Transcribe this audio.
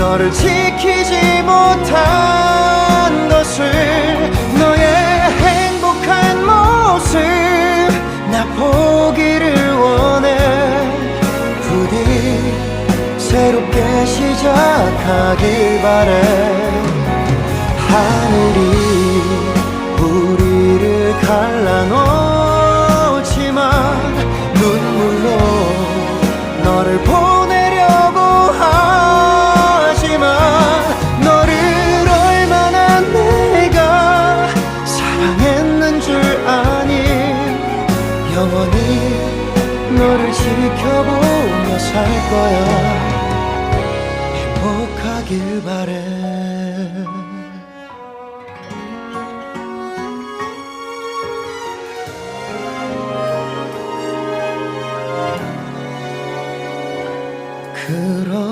너를 지키지 못한 것을 너의 행복한 모습 나 보기를 원해. 부디 새롭게 시작하길 바래. 하늘이 우리를 갈라놓지만 눈물로 너를 보 영원히 너를 지켜보며 살 거야. 행복하길 바래. 그렇게